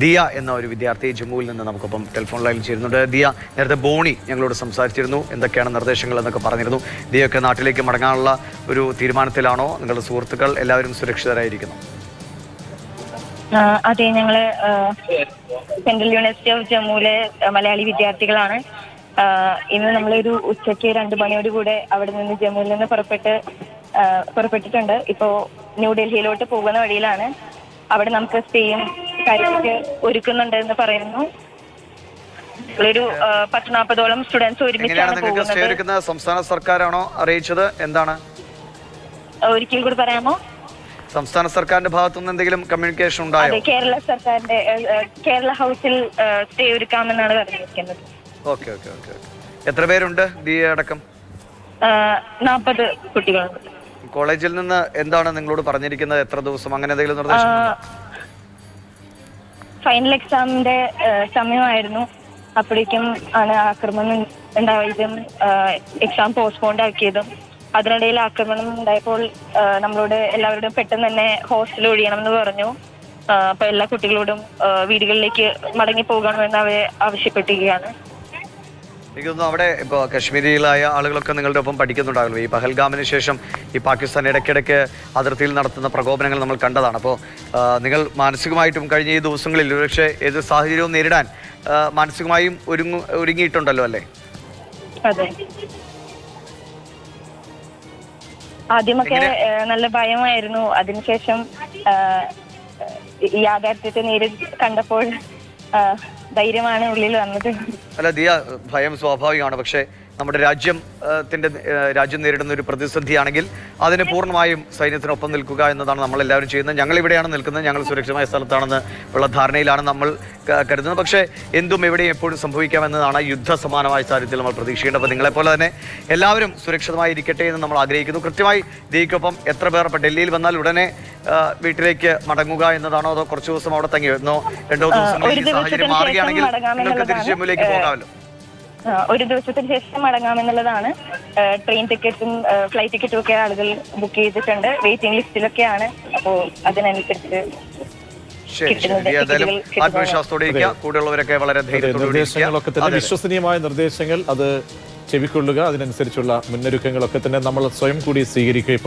ദിയ എന്ന ഒരു വിദ്യാർത്ഥി ജമ്മുവിൽ നിന്ന് നമുക്കൊപ്പം ടെലിഫോൺ ലൈനിൽ ചേരുന്നുണ്ട്. ദിയ നേരത്തെ ബോണി ഞങ്ങളോട് സംസാരിച്ചിരുന്നു. എന്തൊക്കെയാണ് നിർദ്ദേശങ്ങൾ എന്നൊക്കെ പറഞ്ഞിരുന്നു. ദിയൊക്കെ നാട്ടിലേക്ക് മടങ്ങാനുള്ള ഒരു തീരുമാനത്തിലാണോ നിങ്ങളുടെ സുഹൃത്തുക്കൾ എല്ലാവരും സുരക്ഷിതരായിരിക്കുന്നു? അതെ ഞങ്ങൾ സെൻട്രൽ യൂണിവേഴ്സിറ്റി ഓഫ് ജമ്മുവിലെ മലയാളി വിദ്യാർത്ഥികളാണ്. ഇന്ന് നമ്മളൊരു ഉച്ചയ്ക്ക് രണ്ട് മണിയോട് കൂടെ അവിടെ നിന്ന് ജമ്മുവിൽ നിന്ന് പുറപ്പെട്ട് പുറപ്പെട്ടിട്ടുണ്ട്. ഇപ്പോ ന്യൂഡൽഹിയിലോട്ട് പോകുന്ന വഴിയിലാണ്. അവിടെ നമുക്ക് സ്റ്റേയും കാര്യങ്ങളൊക്കെ ഒരുക്കുന്നുണ്ട് എന്ന് പറയുന്നു. ഒരു പത്ത് നാൽപ്പതോളം സ്റ്റുഡൻസ് ഒരുമിച്ചാണ് പോകുന്നത്. സംസ്ഥാന സർക്കാരാണോ അറിയിച്ചത്? എന്താണ്? ഒരിക്കൽ കൂടി പറയാമോ? സംസ്ഥാന സർക്കാരിന്റെ ഭാഗത്തുനിന്ന് എന്തെങ്കിലും കമ്മ്യൂണിക്കേഷൻ ഉണ്ടായോ? കേരള സർക്കാരിന്റെ കേരള ഹൗസിൽ സ്റ്റേ ഒരുക്കാമെന്നാണ് പറഞ്ഞിരിക്കുന്നത്. ഓക്കെ ഓക്കെ ഓക്കെ എത്ര പേരുണ്ട് ബി എ അടക്കം? നാൽപ്പത് കുട്ടികളുണ്ട്. കോളേജിൽ നിന്ന് എന്താണ് നിങ്ങളോട് പറഞ്ഞിരിക്കുന്നത്? എത്ര ദിവസം? അങ്ങനെ എന്തെങ്കിലും നിർദ്ദേശം ഫൈനൽ എക്സാമിന്റെ സമയമായിരുന്നു. അപ്പോഴേക്കും ആണ് ആക്രമണം ഉണ്ടായതും എക്സാം പോസ്റ്റ്പോണ്ട് ആക്കിയതും. അതിനിടയിൽ ആക്രമണം ഉണ്ടായപ്പോൾ നമ്മളോട് എല്ലാവരോടും പെട്ടെന്ന് തന്നെ ഹോസ്റ്റൽ ഒഴിയണമെന്ന് പറഞ്ഞു. ആ, അപ്പൊ എല്ലാ കുട്ടികളോടും വീടുകളിലേക്ക് മടങ്ങി പോകണമെന്ന് അവരെ ആവശ്യപ്പെട്ടിരിക്കുകയാണ്. എനിക്ക് തോന്നുന്നു അവിടെ ഇപ്പോൾ കശ്മീരിയിലായ ആളുകളൊക്കെ നിങ്ങളുടെ ഒപ്പം പഠിക്കുന്നുണ്ടാകുമല്ലോ ഈ പഹൽഗാമിന് ശേഷം ഈ പാകിസ്ഥാൻ ഇടയ്ക്കിടയ്ക്ക് അതിർത്തിയിൽ നടത്തുന്ന പ്രകോപനങ്ങൾ നമ്മൾ കണ്ടതാണ്. അപ്പോൾ നിങ്ങൾ മാനസികമായിട്ടും കഴിഞ്ഞ ഈ ദിവസങ്ങളിൽ ഒരുപക്ഷെ ഏത് സാഹചര്യവും നേരിടാൻ മാനസികമായും ഒരുങ്ങു ഒരുങ്ങിയിട്ടുണ്ടല്ലോ അല്ലേ? അതെ. ആദ്യമൊക്കെ? നല്ല ഭയമായിരുന്നു. അതിനുശേഷം ഈ യാഥാർത്ഥ്യത്തെ നേരിട്ട് കണ്ടപ്പോൾ ധൈര്യമാണ് ഉള്ളിൽ വന്നത്. അല്ല ദിയ ഭയം സ്വാഭാവികമാണ്. പക്ഷേ നമ്മുടെ രാജ്യത്തിന്റെ ത്തിന്റെ രാജ്യം നേരിടുന്ന ഒരു പ്രതിസന്ധിയാണെങ്കിൽ അതിന് പൂർണമായും സൈന്യത്തിനൊപ്പം നിൽക്കുക എന്നതാണ് നമ്മൾ എല്ലാവരും ചെയ്യുന്നത്. ഞങ്ങൾ ഇവിടെയാണ് നിൽക്കുന്നത്. ഞങ്ങൾ സുരക്ഷിതമായ സ്ഥലത്താണെന്ന് ഉള്ള ധാരണയിലാണ് നമ്മൾ കരുതുന്നത് പക്ഷേ എന്തും എവിടെയും എപ്പോഴും സംഭവിക്കാമെന്നതാണ് യുദ്ധ സമാനമായ സാഹചര്യത്തിൽ നമ്മൾ പ്രതീക്ഷിക്കേണ്ടത്. അപ്പോൾ നിങ്ങളെപ്പോലെ തന്നെ എല്ലാവരും സുരക്ഷിതമായി ഇരിക്കട്ടെ എന്ന് നമ്മൾ ആഗ്രഹിക്കുന്നു. കൃത്യമായി ദീക്കൊപ്പം എത്ര പേർ ഇപ്പം ഡൽഹിയിൽ വന്നാൽ ഉടനെ വീട്ടിലേക്ക് മടങ്ങുക എന്നതാണോ അതോ കുറച്ച് ദിവസം അവിടെ തങ്ങി എന്നോ രണ്ടോ ദിവസം സാഹചര്യം മാറുകയാണെങ്കിൽ നിങ്ങൾക്ക് തിരിച്ചു പോകാമല്ലോ. ഒരു ദിവസത്തിന് ശേഷം മടങ്ങാമെന്നുള്ളതാണ് ട്രെയിൻ ടിക്കറ്റും ഫ്ലൈറ്റ് ടിക്കറ്റും ഒക്കെ ആളുകൾ ബുക്ക് ചെയ്തിട്ടുണ്ട്. വെയിറ്റിംഗ് ലിസ്റ്റിലൊക്കെയാണ്. അപ്പോൾ അതിനനുസരിച്ച് ശരി ശരി. ഏതായാലും ആത്മവിശ്വാസത്തോടെ ഇരിക്കുക കൂടെയുള്ളവരൊക്കെ വളരെ ധൈര്യത്തോടെ നിർദ്ദേശങ്ങളൊക്കെ തന്നെ വിശ്വസനീയമായ നിർദ്ദേശങ്ങൾ അത് ചെവിക്കൊള്ളുക അതിനനുസരിച്ചുള്ള മുന്നൊരുക്കങ്ങളൊക്കെ തന്നെ നമ്മൾ സ്വയം കൂടി സ്വീകരിക്കുക.